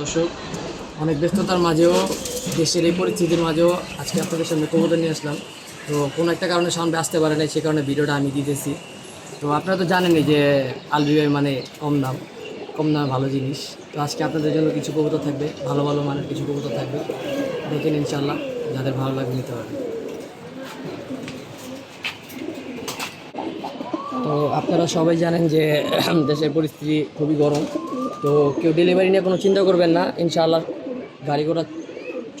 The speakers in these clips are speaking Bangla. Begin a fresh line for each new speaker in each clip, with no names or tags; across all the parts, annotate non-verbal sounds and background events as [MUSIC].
দর্শক, অনেক ব্যস্ততার মাঝেও, দেশের এই পরিস্থিতির মাঝেও আজকে আপনাদের সামনে কবুতর নিয়ে আসলাম। তো কোনো একটা কারণে সামনে আসতে পারে নাই, সে কারণে ভিডিওটা আমি দিতেছি। তো আপনারা তো জানেনই যে আলবিআই মানে কম দাম, কম দামে ভালো জিনিস। তো আজকে আপনাদের জন্য কিছু কবুতর থাকবে, ভালো ভালো মানের কিছু কবুতর থাকবে। দেখেন ইনশাল্লাহ যাদের ভালো লাগবে নিতে পারবে তো আপনারা সবাই জানেন যে দেশের পরিস্থিতি খুবই গরম। তো কেউ ডেলিভারি নিয়ে কোনো চিন্তা করবেন না। ইনশাআল্লাহ গাড়ি ঘোড়া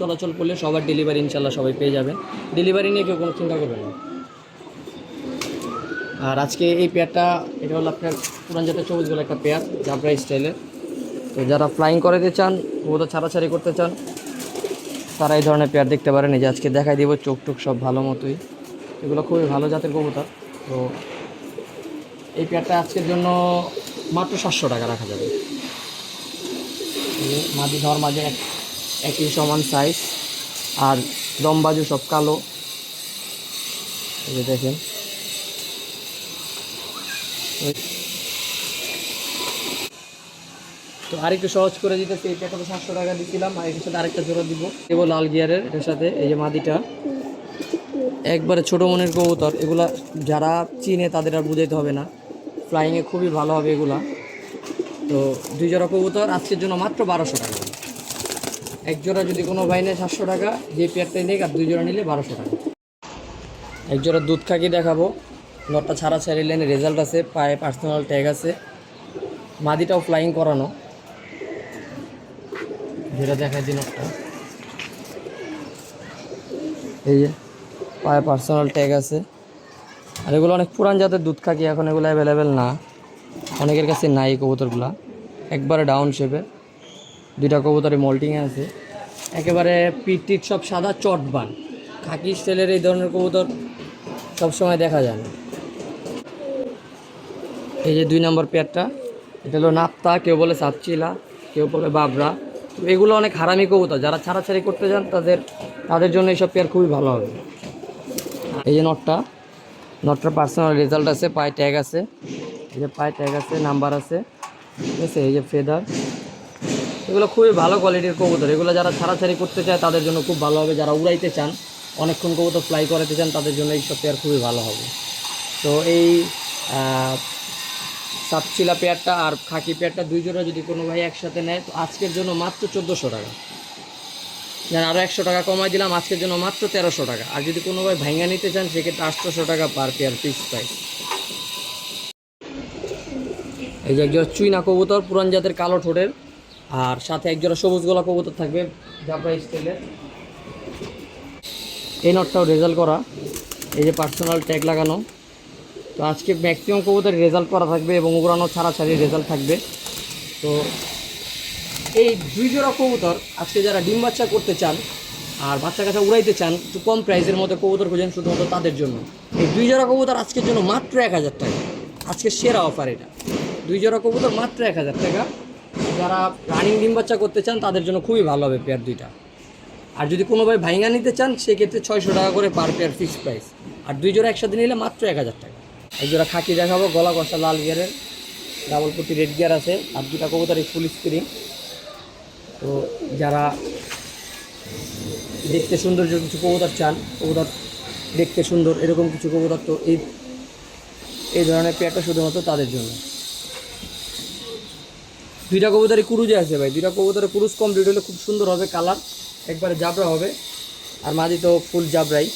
চলাচল করলে সবার ডেলিভারি ইনশাল্লাহ সবাই পেয়ে যাবেন। ডেলিভারি নিয়ে কেউ কোনো চিন্তা করবেন না। আর আজকে এই পেয়ারটা, এটা হলো আপনার পুরান জাতের সবুজগুলো একটা পেয়ার, জাবরা স্টাইলের। তো যারা ফ্লাইং করাতে চান ওটা ছাড়াছাড়ি করতে চান, তারা এই ধরনের পেয়ার দেখতে পারেন। এই যে আজকে দেখাই দিব চোখ টোক সব ভালো মতোই। এগুলো খুবই ভালো জাতের কবুতর। তো এই পেয়ারটা আজকের জন্য মাত্র সাতশো টাকা রাখা যাবে। যে ধর মাঝে এক, একই সমান সাইজ আর লম্বাজু সব কালো। দেখেন। তো আরেকটু সহজ করে দিতেছি, এই পেয়ারটা তো সাতশো টাকা দিয়েছিলাম আর এটার সাথে আরেকটা জোড়া দিব। দেবো লাল গিয়ারের, এটার সাথে এই যে মাদিটা। একবারে ছোটো মনের কবুতর, এগুলা যারা চিনে তাদের আর বুঝাইতে হবে না। ফ্লাইংয়ে খুবই ভালো হবে এগুলা। তো দুই জোড়া কবুতর, আজকের জন্য মাত্র বারোশো টাকা। এক জোড়া যদি কোনো ভাই নেয় সাতশো টাকা, যে পেয়ারটাই নেই আর দুই জোড়া নিলে বারোশো টাকা। এক জোড়া দুধ খাকি দেখাবো। নটটা ছাড়া ছাড়ি রেজাল্ট আছে, পায়ে পার্সোনাল ট্যাগ আছে। মাদিটাও ফ্লাইং করানো। যেটা দেখায় দিন নটটা। এই যে, পায়ে পার্সোনাল ট্যাগ আছে। আর এগুলো অনেক পুরান জাতের দুধ খাকি, এখন এগুলো অ্যাভেলেবেল না। অনেকের কাছে নাই কবুতরগুলো। একবারে ডাউন শেপে দুইটা কবুতরে মল্টিংয়ে আছে। একেবারে পিট টিট সব সাদা চটবান খাকি স্টাইলের এই ধরনের কবুতর সবসময় দেখা যায় না। এই যে দুই নম্বর পেয়ারটা এটা হলো নাপ্তা, কেউ বলে সাপচিলা কেউ বলে বাবরা। এগুলো অনেক হারামি কবুতর। যারা ছাড়াছাড়ি করতে যান তাদের তাদের জন্য এইসব পেয়ার খুবই ভালো হবে। এই যে নটটা নটটার পার্সোনাল রেজাল্ট আছে, পায়ে ট্যাগ আছে। এই যে পায়ে ট্যাগ আছে নাম্বার আছে। ঠিক আছে, এই যে ফেদার এগুলো খুবই ভালো কোয়ালিটির কবুতর। এগুলো যারা ছাড়াছাড়ি করতে চায়, তাদের জন্য খুব ভালো হবে। যারা উড়াইতে চান, অনেকক্ষণ কবুতর ফ্লাই করাতে চান, তাদের জন্য এইসব পেয়ার খুবই ভালো হবে। তো এই সাপচিলা পেয়ারটা আর খাকি পেয়ারটা দুই জোড়া যদি কোনো ভাই একসাথে নেয়, তো আজকের জন্য মাত্র চোদ্দোশো টাকা। যেন আরও একশো টাকা কমাই দিলাম, আজকের জন্য মাত্র তেরোশো টাকা। আর যদি কোনো ভাই নিতে চান, সেক্ষেত্রে আটশোশো টাকা পার পেয়ার ফিক্স প্রাইস এই যে একজোড়া চুইনা কবুতর, পুরান জাতের কালো ঠোঁটের, আর সাথে একজোড়া সবুজ গোলা কবুতর থাকবে জাপরা স্টাইলের। এই নটটাও রেজাল্ট করা, এই যে পার্সোনাল ট্যাগ লাগানো। তো আজকে ম্যাক্সিমাম কবুতর রেজাল্ট করা থাকবে এবং উড়ানো ছাড়া ছাড়ি রেজাল্ট থাকবে। তো এই দুই জোড়া কবুতর আজকে যারা ডিম বাচ্চা করতে চান আর বাচ্চা কাচ্চা উড়াইতে চান, একটু কম প্রাইসের মধ্যে কবুতর খোঁজেন শুধুমাত্র তাদের জন্য। এই দুই জোড়া কবুতর আজকের জন্য মাত্র এক হাজার টাকা। আজকের সেরা অফার এটা। দুই জোড়া কবুতর মাত্র এক হাজার টাকা। যারা রানিং ডিম বাচ্চা করতে চান, তাদের জন্য খুবই ভালো হবে পেয়ার দুইটা। আর যদি কোনো ভাই ভাইঙ্গা নিতে চান, সেক্ষেত্রে ছয়শো টাকা করে পার পেয়ার ফিক্স প্রাইস আর দুই জোড়া একসাথে নিলে মাত্র এক হাজার টাকা। এক জোড়া খাকি দেখাবো, গলা কষা লাল গিয়ারের ডাবল প্রতি রেড গিয়ার আছে। আর দুটা কবুতর এই ফুল স্ক্রিন তো যারা দেখতে সুন্দর যে কিছু কবুতর চান, কবুতর দেখতে সুন্দর এরকম কিছু কবুতর তো এই এই ধরনের পেয়ারটা শুধুমাত্র তাদের জন্য। দুইটা কবুতরই কুরুজে আছে ভাই, দুইটা কবুতরে কুরুজ কমপ্লিট হলে খুব সুন্দর হবে কালার একবারে জাবরা হবে। আর মাঝি তো ফুল জাবরাই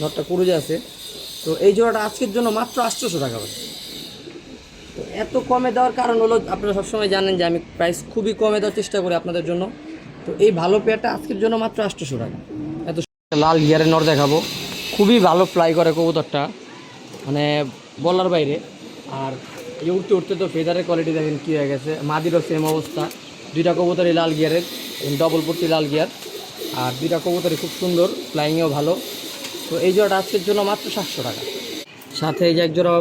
নটটা কুরুজে আছে। তো এই জোড়াটা আজকের জন্য মাত্র আটশোশো টাকা তো এত কমে দেওয়ার কারণ হলো, আপনারা সবসময় জানেন যে আমি প্রাইস খুবই কমে দেওয়ার চেষ্টা করি আপনাদের জন্য। তো এই ভালো পেয়ারটা আজকের জন্য মাত্র আটশোশো টাকা। এত লাল গিয়ারের নর দেখাবো। খুবই ভালো ফ্লাই করে কবুতরটা। মানে বলার বাইরে। আর এই উঠতে উঠতে তো ফেদারের কোয়ালিটি দেখেন কী হয়ে গেছে। মাদিরও সেম অবস্থা। দুইটা কবুতরই লাল গিয়ারের ডবল পট্টি লাল গিয়ার আর দুইটা কবুতরই খুব সুন্দর ফ্লাইংয়েও ভালো। তো এই জোড়াটা আজকের জন্য মাত্র সাতশো টাকা। সাথে এই যে এক জোড়া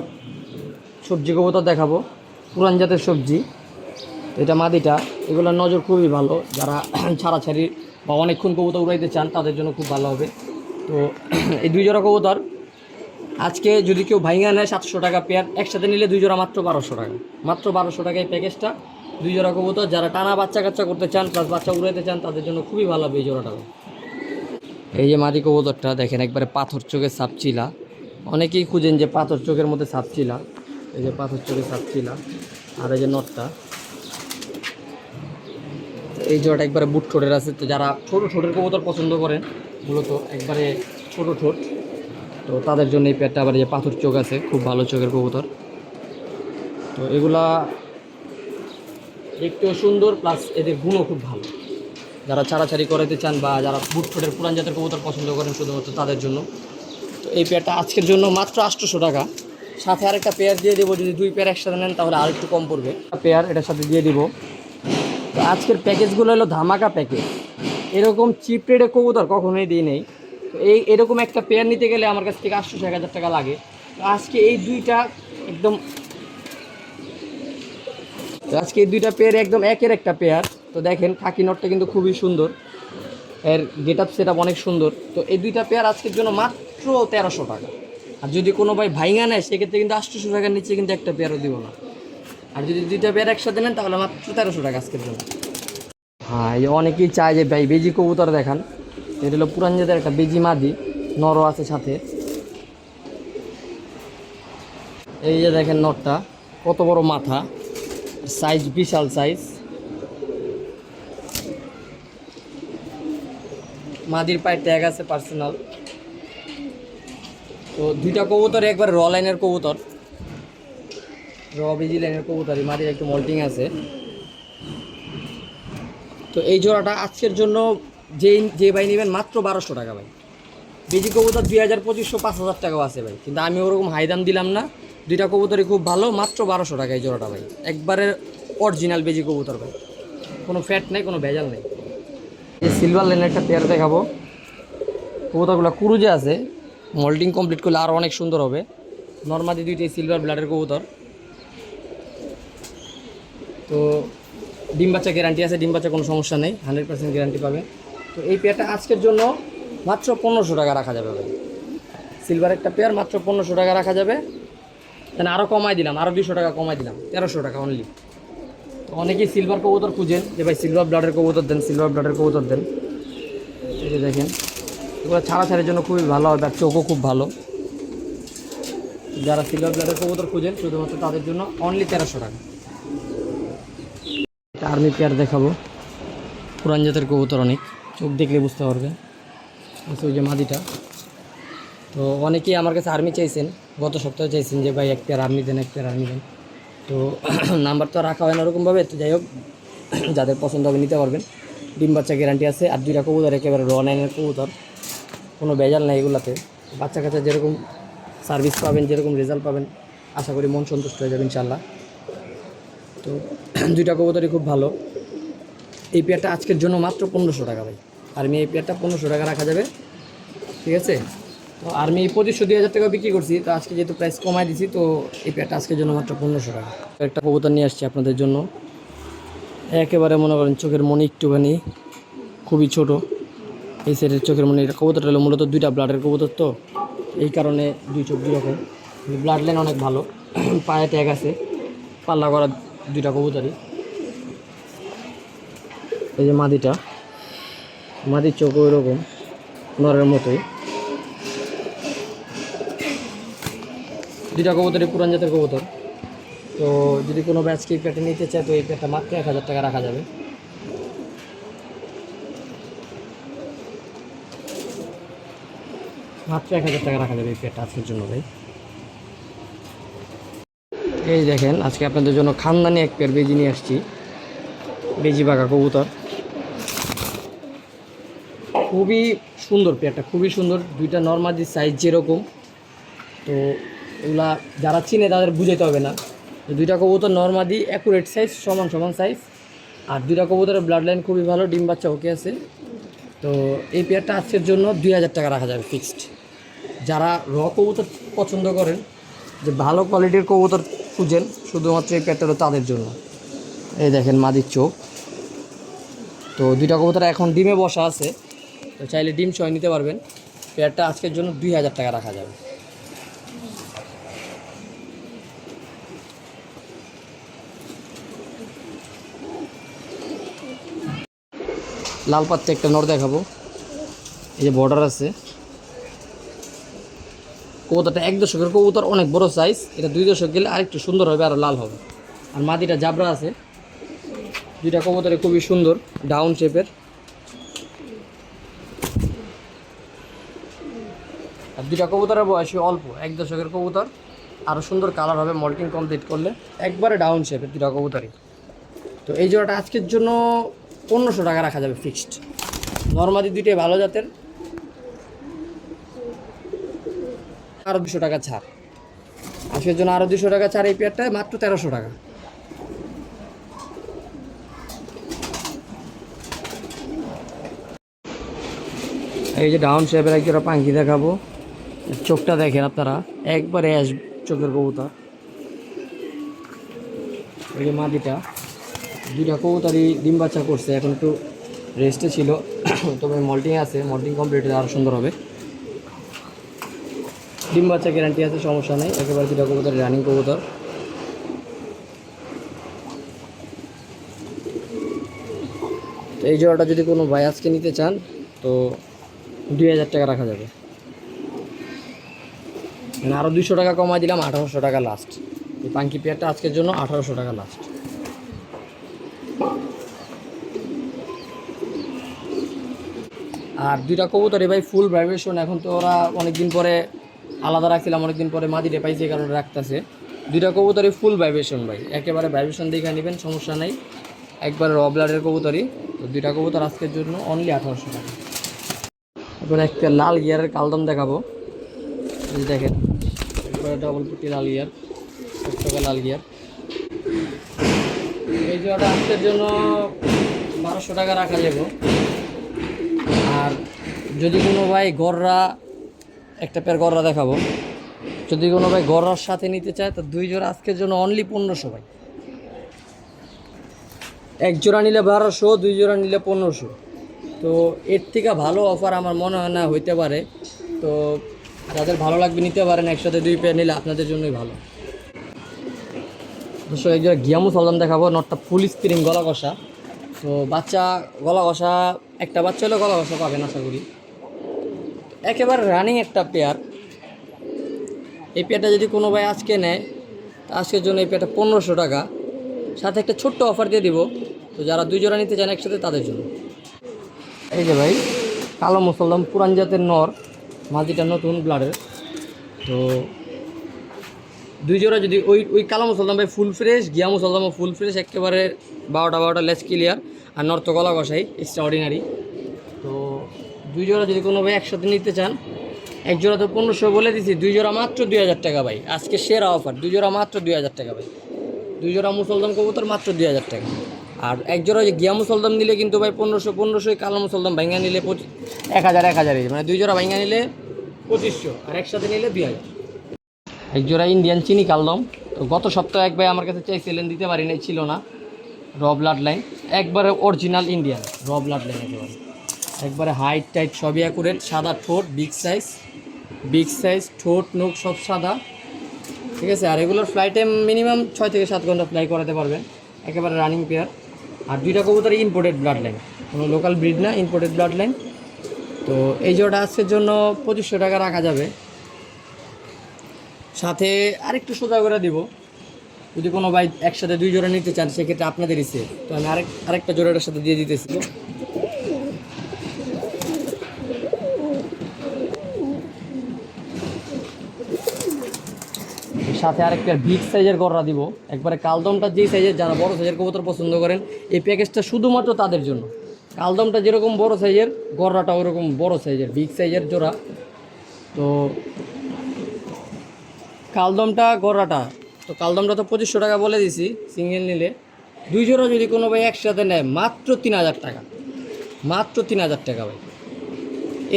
সবজি কবুতর দেখাবো। পুরান জাতের সবজি। এটা মাদিটা এগুলোর নজর খুবই ভালো। যারা [CLEARS THROAT] ছাড়াছাড়ি বা অনেকক্ষণ কবুতর উড়াইতে চান, তাদের জন্য খুব ভালো হবে। তো [CLEARS THROAT] এই দুই জোড়া কবুতর, আজকে যদি কেউ ভাইঙ্গা নেয় সাতশো টাকা পেয়ার, একসাথে নিলে দুই জোড়া মাত্র বারোশো টাকা। মাত্র বারোশো টাকা এই প্যাকেজটা দুই জোড়া কবুতর, যারা টানা বাচ্চা কাচ্চা করতে চান প্লাস বাচ্চা উড়াইতে চান, তাদের জন্য খুবই ভালো হবে এই জোড়াটা। এই যে মাদি কবুতরটা, দেখেন একবারে পাথর চোখের সাপচিলা। অনেকেই খুঁজেন যে পাথর চোখের মধ্যে সাপচিলা। এই যে পাথর চোখের সাপচিলা আর এই যে নটটা। এই জোড়াটা একবারে বুট ঠোঁটের আছে, তো যারা ছোট ঠোঁটের কবুতর পছন্দ করেন, মূলত একবারে ছোট ঠোঁট। তো তাদের জন্য এই পেটটা আবার যে পাথর চোখ আছে, খুব ভালো চোখের কবুতর। তো এগুলা দেখতেও সুন্দর প্লাস এদের গুণও খুব ভালো। যারা ছাড়াছাড়ি করাতে চান বা যারা বুট ঠোঁটের পুরান জাতের কবুতর পছন্দ করেন, শুধুমাত্র তাদের জন্য। তো এই পেয়ারটা আজকের জন্য মাত্র আটশোশো টাকা। সাথে আরেকটা পেয়ার দিয়ে দেবো, যদি দুই পেয়ার একসাথে নেন তাহলে আর একটু কম পড়বে। পেয়ার এটার সাথে দিয়ে দিব। তো আজকের প্যাকেজগুলো হলো ধামাকা প্যাকেজ এরকম চিপ রেটে কবুতর কখনোই দিই নেই। তো এই এরকম একটা পেয়ার নিতে গেলে আমার কাছ থেকে আটশোশো এক হাজার টাকা লাগে। তো আজকে এই দুইটা একদম তো আজকে এই দুইটা পেয়ার একদম একের একটা পেয়ার তো দেখেন, খাকি নটটা কিন্তু খুবই সুন্দর। এর গেট আপ সেট অনেক সুন্দর। তো এই দুইটা পেয়ার আজকের জন্য মাত্র তেরোশো টাকা। আর যদি কোনো ভাই ভাইঙা নেয়, সেক্ষেত্রে কিন্তু আটশোশো টাকার নিচে কিন্তু একটা পেয়ারও দিব না। আর যদি দুইটা পেয়ার একসাথে নেন, তাহলে মাত্র তেরোশো টাকা আজকের জন্য। হ্যাঁ অনেকেই চায় যে, ভাই, বেজি কবুতর দেখান। এটা হলো পুরান জাতের একটা বেজি মাদি, নরও আছে সাথে। এই যে দেখেন নটটা, কত বড় মাথা, সাইজ বিশাল সাইজ। মাদির পায়ে ট্যাগ আছে পার্সোনাল। তো দুইটা কবুতর, একবার র লাইনের কবুতর। র বিজি লাইনের কবুতর, এই মাদির একটু মল্টিং আছে। তো এই জোড়াটা আজকের জন্য যেই যে ভাই নেবেন মাত্র বারোশো টাকা ভাই। বেজি কবুতর দুই হাজার পঁচিশশো, পাঁচ হাজার টাকাও আছে ভাই। কিন্তু আমি ওরকম হাই দাম দিলাম না। দুইটা কবুতরই খুব ভালো, মাত্র বারোশো টাকা এই জোড়াটা ভাই। একবারে অরিজিনাল বেজি কবুতর ভাই। কোনো ফ্যাট নেই, কোনো ভেজাল নেই। এই সিলভার লাইনের একটা পেয়ার দেখাবো। কবুতরগুলো কুরুজে আছে। মল্টিং কমপ্লিট করলে আরও অনেক সুন্দর হবে। নর্মালি দুইটাই সিলভার ব্লাডের কবুতর। তো ডিম বাচ্চা গ্যারান্টি আছে, ডিম বাচ্চা কোনো সমস্যা নেই হান্ড্রেড পার্সেন্ট গ্যারান্টি পাবে। তো এই পেয়ারটা আজকের জন্য মাত্র পনেরোশো টাকা রাখা যাবে ভাই। সিলভার একটা পেয়ার মাত্র পনেরোশো টাকা রাখা যাবে। তাহলে আরও কমাই দিলাম আরও দুশো টাকা কমাই দিলাম, তেরোশো টাকা অনলি তো অনেকেই সিলভার কবুতর খুঁজেন, যে ভাই সিলভার ব্লাডের কবুতর দেন সিলভার ব্লাডের কবুতর দেন। যে দেখেন এগুলো ছাড়াছাড়ির জন্য খুবই ভালো হবে আর চোখও খুব ভালো। যারা সিলভার ব্লাডের কবুতর খুঁজেন শুধুমাত্র তাদের জন্য অনলি তেরোশো টাকা। আর্মি পেয়ার দেখাবো। পুরান জাতের কবুতর অনেক। চোখ দেখলে বুঝতে পারবে। আচ্ছা, ওই যে মাদিটা। তো অনেকেই আমার কাছে আর্মি চাইছেন। গত সপ্তাহে চাইছেন যে ভাই এক পেয়ার আর্মি দেন এক পেয়ার আর্মি দেন। তো [CLEARS THROAT] নাম্বার তো রাখা হয় না ওরকমভাবে। তো যাই হোক যাদের পছন্দ হবে নিতে পারবেন। ডিম বাচ্চা গ্যারান্টি আছে। আর দুইটা কবুতর একেবারে র নাইনের কবুতর। কোনো বেজাল নাই এগুলাতে। বাচ্চা কাচ্চা যেরকম সার্ভিস পাবেন, যেরকম রেজাল্ট পাবেন, আশা করি মন সন্তুষ্ট হয়ে যাবে ইনশাল্লাহ তো [CLEARS THROAT] দুইটা কবুতরই খুব ভালো। এই পেয়ারটা আজকের জন্য মাত্র পনেরোশো টাকা ভাই। আর্মি এই পেয়ারটা পনেরোশো টাকা রাখা যাবে। ঠিক আছে? তো আর্মি পঁচিশশো, দুই হাজার টাকা বিক্রি করছি। তো আজকে যেহেতু প্রাইস কমাই দিছি, তো এই পেয়ারটা আজকের জন্য মাত্র পনেরোশো টাকা। একটা কবুতর নিয়ে আসছি আপনাদের জন্য। একেবারে মনে করেন চোখের মনে একটুখানি, খুবই ছোট। এই সাইডের চোখের মনে এটা কবুতরটা হলো মূলত দুইটা ব্লাডের কবুতর তো। এই কারণে দুই চোখ দুই রকম। ব্লাড লাইন অনেক ভালো। [CLEARS THROAT] পায়ে ট্যাগ আছে। পাল্লা করা দুইটা কবুতরই। এই যে মাদিটা। মাদির চোখ ওই রকম নরের মতোই। দুইটা কবুতরই পুরান জাতের কবুতর। তো যদি কোনো এই প্যাটে নিতে চায়, তো এই প্যাটটা মাত্র এক হাজার টাকা রাখা যাবে। মাত্র এক হাজার টাকা রাখা যাবে এই প্যাটটা আজকের জন্য ভাই। এই দেখেন, আজকে আপনাদের জন্য খানদানি এক পেয়ার বেজি নিয়ে আসছি। বেজি বাঘা কবুতর। খুবই সুন্দর পেয়ারটা খুবই সুন্দর। দুইটা নর্মালি সাইজ যেরকম। তো এগুলা যারা চিনে তাদের বুঝাইতে হবে না। দুইটা কবুতর নর্মালি অ্যাকুরেট সাইজ সমান সমান সাইজ আর দুইটা কবুতরের ব্লাড লাইন খুবই ভালো, ডিম বাচ্চা ওকে আছে। তো এই পেয়ারটা আজকের জন্য দুই হাজার টাকা রাখা যাবে ফিক্সড যারা র কবুতর পছন্দ করেন, যে ভালো কোয়ালিটির কবুতর খুঁজেন, শুধুমাত্র এই পেটটা তাদের জন্য। এই দেখেন মাদির চোখ। তো দুইটা কবুতর এখন ডিমে বসা আছে। তো চাইলে ডিম সয় নিতে পারবেন। পেয়ারটা আজকের জন্য দুই হাজার টাকা রাখা যাবে। লাল পাত্রে একটা নর দেখাবো। এই যে বর্ডার আছে। কবুতরটা এক দশকের কবুতর, অনেক বড় সাইজ এটা দুই দশক গেলে আরেকটু সুন্দর হবে আর লাল হবে। আর মাদিটা জাবরা আছে। দুইটা কবুতরে খুবই সুন্দর ডাউন শেপের আর দুইটা কবুতরের বয়সী অল্প, এক দশকের কবুতর। আরও সুন্দর কালার হবে মল্টিং কমপ্লিট করলে একবারে ডাউন শেপের দুটা কবুতরই। তো এই জোড়াটা আজকের জন্য পনেরোশো টাকা রাখা যাবে ফিক্সড নর্মালি দুইটাই ভালো জাতের। আরও দুশো টাকা ছাড়। আজকের জন্য আরও দুশো টাকা ছাড় এই পেয়ারটায়, মাত্র তেরোশো টাকা। এই যে ডাউন শেপের এক জোড়া পাঙ্কি দেখাবো। চোখটা দেখেন আপনারা, একবারে অ্যাশ চোখের কবুতর। এই যে মাটিটা দুইটা কবুতরই ডিম বাচ্চা করছে, এখন একটু রেস্টে ছিল। তবে মল্টিং আছে মল্টিং কমপ্লিট আরও সুন্দর হবে। ডিম বাচ্চা গ্যারান্টি আছে, সমস্যা নেই। একেবারে দুটা কবুতর রানিং কবুতর। তো এই জোড়াটা যদি কোনো ভাই আজকে নিতে চান, তো দুই হাজার টাকা রাখা যাবে। মানে আরও দুশো টাকা কমাই দিলাম, আঠারোশো টাকা লাস্ট এই পাঙ্কি পেয়ারটা আজকের জন্য আঠারোশো টাকা লাস্ট আর দুইটা কবুতরে ভাই ফুল ভাইব্রেশন এখন তো ওরা অনেকদিন পরে আলাদা রাখছিলাম, অনেকদিন পরে মাদিরে পাইছে, এই কারণে রাখতেছে। দুইটা কবুতরে ফুল ভাইব্রেশন ভাই, একেবারে ভাইব্রেশন দেখে নেবেন, সমস্যা নাই। একবারে রবলারের কবুতরই। তো দুইটা কবুতর আজকের জন্য অনলি আঠারোশো টাকা। এখন একটা লাল গিয়ারের কালদম দেখাবো। দেখেন, একবারে ডবল পুটি লাল গিয়ার টাকা লাল গিয়ার। এই জোড়াটা আজকের জন্য বারোশো টাকা রাখা যাব। আর যদি কোনো ভাই গররা একটা পেয়ার গররা দেখাবো। যদি কোনো ভাই গররার সাথে নিতে চায়, তো দুই জোড়া আজকের জন্য অনলি পনেরোশো ভাই। এক জোড়া নিলে বারোশো, দুই জোড়া নিলে পনেরোশো। তো এর থেকে ভালো অফার আমার মনে হয় না, হইতে পারে। তো যাদের ভালো লাগবে নিতে পারেন, একসাথে দুই পেয়ার নিলে আপনাদের জন্যই ভালো। দর্শক, এক জোড়া গিয়ামু সালদাম দেখাবো, নটটা ফুল স্ক্রিন গলা কষা তো বাচ্চা গলা কষা একটা বাচ্চা হলে গলা কষা পাবেন, আশা করি। একেবারে রানিং একটা পেয়ার এই পেয়ারটা যদি কোনো ভাই আজকে নেয় আজকের জন্য এই পেয়ারটা পনেরোশো টাকা। সাথে একটা ছোট্ট অফার দিয়ে দিব। তো যারা দুই জোড়া নিতে চান একসাথে, তাদের জন্য। এই যে ভাই, কালো মুসলদম পুরান জাতের নর, মাঝিটা নতুন ব্লাডের তো দুই জোড়া যদি ওই ওই কালো মুসলদম ভাই ফুল ফ্রেশ গিয়া মুসলদমও ফুল ফ্রেশ একেবারে বারোটা বারোটা লেস ক্লিয়ার আর নর্ত গলা কষাই এক্সট্রা অর্ডিনারি দুই জোড়া যদি কোনো ভাই একসাথে নিতে চান, এক জোড়া তো পনেরোশো বলে দিছি, দুই জোড়া মাত্র দুই হাজার টাকা ভাই। আজকে সেরা অফার দুই জোড়া মাত্র দুই হাজার টাকা ভাই। দুই জোড়া মুসলদম কবুতর মাত্র দুই হাজার টাকা। আর এক জোড়া গিয়া মুসলদম নিলে কিন্তু ভাই পনেরোশো, পনেরোশোই কালো মুসলদম ভাঙ্গা নিলে পঁচিশ এক হাজার, এক হাজারই। মানে দুই জোড়া ভাঙ্গা নিলে পঁচিশশো, আর একসাথে নিলে দুই হাজার। এক জোড়া ইন্ডিয়ান চিনি কালদম। তো গত সপ্তাহে এক ভাই আমার কাছে চাইছিলেন, দিতে পারি নাই, ছিল না। র ব্লাড লাইন একবারে original Indian raw blood line একেবারে। একবারে হাইট টাইট সবই অ্যাকুরেট সাদা ঠোঁট বিগ সাইজ বিগ সাইজ ঠোঁট, নোখ সব সাদা। ঠিক আছে? আর এগুলোর ফ্লাইটে মিনিমাম ছয় থেকে সাত ঘণ্টা ফ্লাই করাতে পারবেন। একেবারে রানিং পেয়ার আর দুইটা কবুতর ইম্পোর্টেড ব্লাড লাইন কোনো লোকাল ব্রিড না ইম্পোর্টেড ব্লাড লাইন তো এই জোড়া আজকের জন্য পঁচিশশো টাকা রাখা যাবে। সাথে আরেকটু সোজা করে দিব। যদি কোনো ভাই একসাথে দুই জোড়া নিতে চান, সেক্ষেত্রে আপনাদেরই সেফ তো আমি আরেক আরেকটা জোড়াটার সাথে দিয়ে দিতেছি। সাথে আরেকটা বিগ সাইজের গররা দিব। একবারে কালদমটা যেই সাইজের যারা বড় সাইজের কবুতর পছন্দ করেন, এই প্যাকেজটা শুধুমাত্র তাদের জন্য। কালদমটা যেরকম বড় সাইজের গররাটা ওরকম বড় সাইজের বিগ সাইজের জোড়া। তো কালদমটা, গররাটা, তো কালদমটা তো পঁচিশশো টাকা বলে দিছি সিঙ্গেল নিলে। দুই জোড়া যদি কোনো ভাই একসাথে নেয়, মাত্র তিন হাজার টাকা। মাত্র তিন হাজার টাকা ভাই।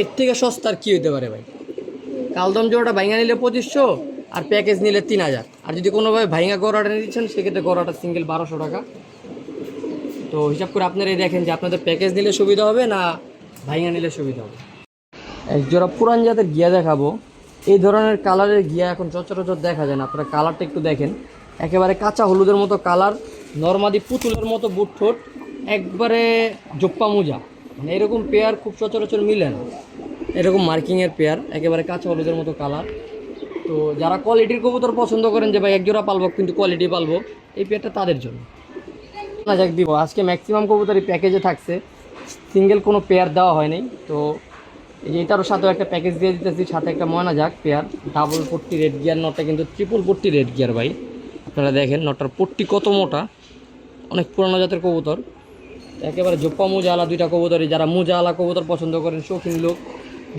এর থেকে সস্তার কী হইতে পারে ভাই? কালদম জোড়াটা ভাইঙ্গা নিলে পঁচিশশো আর প্যাকেজ নিলে তিন হাজার। আর যদি কোনোভাবে ভাইঙ্গা গড়াটা নিচ্ছেন সেক্ষেত্রে গড়াটা সিঙ্গেল বারোশো টাকা। তো হিসাব করে আপনারা এই দেখেন যে আপনাদের প্যাকেজ নিলে সুবিধা হবে না ভাইঙ্গা নিলে সুবিধা হবে। এক জোড়া পুরান জাতের গিয়া দেখাবো। এই ধরনের কালারের গিয়া এখন সচরাচর দেখা যায় না। আপনারা কালারটা একটু দেখেন। একেবারে কাঁচা হলুদের মতো কালার, নর্মাদি পুতুলের মতো বুট ঠোঁট, একবারে জোপ্পা মোজা। মানে এরকম পেয়ার খুব সচরাচর মিলে না। এরকম মার্কিংয়ের পেয়ার একেবারে কাঁচা হলুদের মতো কালার। তো যারা কোয়ালিটির কবুতর পছন্দ করেন যে ভাই, এক জোড়া পালবো, কিন্তু কোয়ালিটি পালবো, এই পেয়ারটা তাদের জন্য। না যাক দিব। আজকে ম্যাক্সিমাম কবুতরই প্যাকেজে থাকছে। সিঙ্গেল কোনো পেয়ার দেওয়া হয়নি তো এই যে এটারও সাথেও একটা প্যাকেজ দিয়ে দিতেছি, সাথে একটা ময়না যাক পেয়ার ডাবল পট্টি রেড গিয়ার নটটা কিন্তু ট্রিপল পট্টি রেড গিয়ার ভাই। আপনারা দেখেন নটটার পট্টি কত মোটা। অনেক পুরানো জাতের কবুতর। একেবারে জোপ্পা মোজা আলা দুইটা কবুতরই। যারা মোজা আলা কবুতর পছন্দ করেন, শৌখিন লোক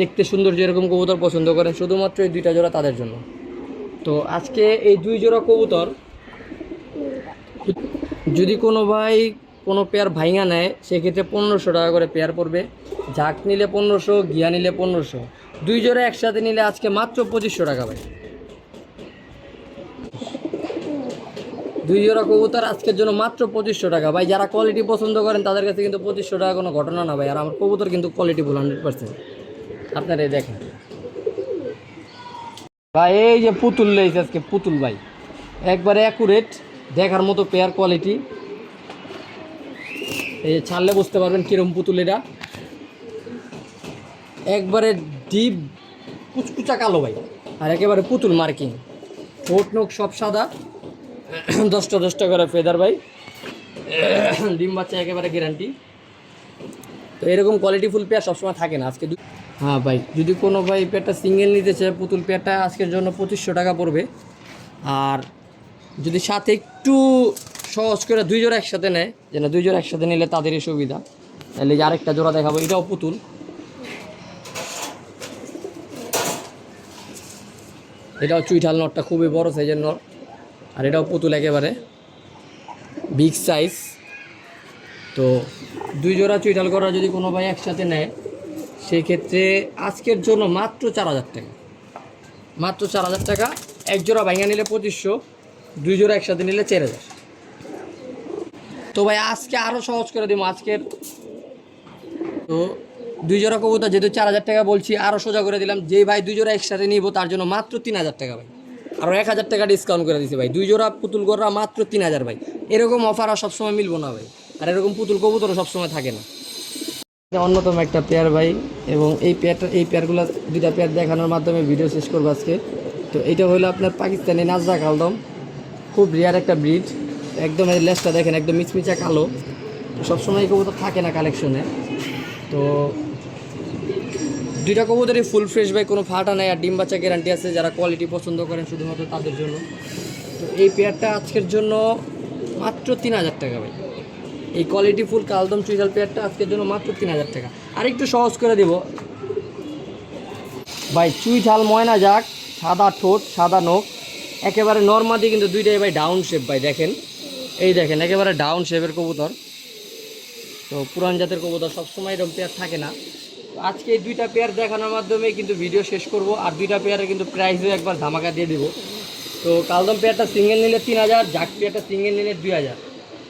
দেখতে সুন্দর যেরকম কবুতর পছন্দ করেন, শুধুমাত্র এই দুইটা জোড়া তাদের জন্য। তো আজকে এই দুই জোড়া কবুতর যদি কোনো ভাই কোনো পেয়ার ভাইঙা নেয়, সেক্ষেত্রে পনেরোশো টাকা করে পেয়ার পড়বে। ঝাঁক নিলে পনেরোশো, গিয়া নিলে পনেরোশো। দুই জোড়া একসাথে নিলে আজকে মাত্র পঁচিশশো টাকা ভাই। দুই জোড়া কবুতর আজকের জন্য মাত্র পঁচিশশো টাকা। ভাই, যারা কোয়ালিটি পছন্দ করেন, তাদের কাছে কিন্তু পঁচিশশো টাকা কোনো ঘটনা না ভাই। আর আমার কবুতর কিন্তু কোয়ালিটি ফুল হান্ড্রেড পার্সেন্ট আপনারা দেখেন। ভাই, এই যে পুতুল লেগেছে আজকে, পুতুল ভাই। একবারে অ্যাকুরেট দেখার মতো পেয়ার কোয়ালিটি এই যে ছাড়লে বুঝতে পারবেন কিরম পুতুল এটা। একবারে ডিপ কুচকুচা কালো ভাই। আর একেবারে পুতুল মার্কিং ঠোঁট নোক সব সাদা। দশটা দশটা করে ফেদার ভাই। ডিম বাচ্চা একেবারে গ্যারান্টি তো এরকম কোয়ালিটি ফুল পেয়ার সবসময় থাকে না। আজকে হ্যাঁ ভাই, যদি কোনো ভাই পেয়ারটা সিঙ্গেল নিতে চায়, পুতুল পেয়ারটা আজকের জন্য পঁচিশশো টাকা পড়বে। আর যদি সাথে একটু সহজ করে দুই জোড়া একসাথে নেয়, যেন দুই জোড়া একসাথে নিলে তাদেরই সুবিধা। তাহলে যে আরেকটা জোড়া দেখাবো, এটাও পুতুল। এটাও চুইঠাল নটটা খুবই বড় সাইজের নট, আর এটাও পুতুল একেবারে বিগ সাইজ তো দুই জোড়া চুইঠাল করা যদি কোনো ভাই একসাথে নেয় সেক্ষেত্রে আজকের জন্য মাত্র চার হাজার টাকা। মাত্র চার হাজার টাকা। এক জোড়া ভাঙা নিলে পঁচিশশো, দুই জোড়া একসাথে নিলে চার হাজার। তো ভাই, আজকে আরও সহজ করে দিব আজকের। তো দুই জোড়া কবুতর, যেহেতু চার হাজার টাকা বলছি আরও সোজা করে দিলাম। যে ভাই দুই জোড়া একসাথে নিব, তার জন্য মাত্র তিন হাজার টাকা ভাই। আরও এক হাজার টাকা ডিসকাউন্ট করে দিছি ভাই। দুই জোড়া পুতুল গররা মাত্র তিন হাজার ভাই। এরকম অফার আর সবসময় মিলবো না ভাই। আর এরকম পুতুল কবুতরও সবসময় থাকে না। অন্যতম একটা পেয়ার ভাই এবং এই পেয়ারটা এই পেয়ারগুলো দুইটা পেয়ার দেখানোর মাধ্যমে ভিডিও শেষ করব আজকে। তো এটা হলো আপনার পাকিস্তানি নাজরা কালদম খুব রিয়ার একটা ব্রিড একদম এর লেসটা দেখেন, একদম মিচমিচা কালো। সবসময় এই কবুতর থাকে না কালেকশনে তো দুইটা কবুতরই ফুল ফ্রেশ ভাই, কোনো ফাটা নাই আর ডিম বাচ্চা গ্যারান্টি আছে। যারা কোয়ালিটি পছন্দ করেন শুধুমাত্র তাদের জন্য। তো এই পেয়ারটা আজকের জন্য মাত্র তিন হাজার টাকা ভাই। এই কোয়ালিটি ফুল কালদম চুইজাল পেয়ারটা আজকের জন্য মাত্র তিন হাজার টাকা। আর একটু সহজ করে দেব। ভাই, চুই ঝাল ময়না যাক, সাদা ঠোঁট, সাদা নখ, একেবারে নর্মাদি কিন্তু দুইটাই ভাই ডাউন শেপ ভাই, দেখেন। এই দেখেন, একেবারে ডাউন শেপের কবুতর। তো পুরান জাতের কবুতর, সবসময় এরকম পেয়ার থাকে না। আজকে এই দুইটা পেয়ার দেখানোর মাধ্যমে কিন্তু ভিডিও শেষ করব, আর দুইটা পেয়ারে কিন্তু প্রাইসও একবার ধামাকা দিয়ে দিব। তো কালদম পেয়ারটা সিঙ্গেল নিলে তিন হাজার জাক পেয়ারটা সিঙ্গেল নিলে দুই হাজার।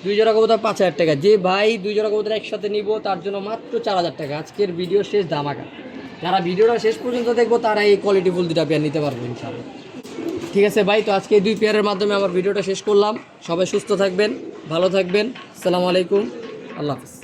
দুই জোড়া কবুতর পাঁচ হাজার টাকা। যে ভাই দুই জোড়া কবুতর একসাথে নিব, তার জন্য মাত্র চার হাজার টাকা। আজকের ভিডিও শেষ ধামাকা। যারা ভিডিওটা শেষ পর্যন্ত দেখব, তারা এই কোয়ালিটি ফুল দুটা পেয়ার নিতে পারব, ইনশাআল্লাহ। ঠিক আছে ভাই, তো আজকে দুই পেয়ারের মাধ্যমে আমার ভিডিওটা শেষ করলাম। সবাই সুস্থ থাকবেন, ভালো থাকবেন। সালামু আলাইকুম। আল্লাহ হাফিজ।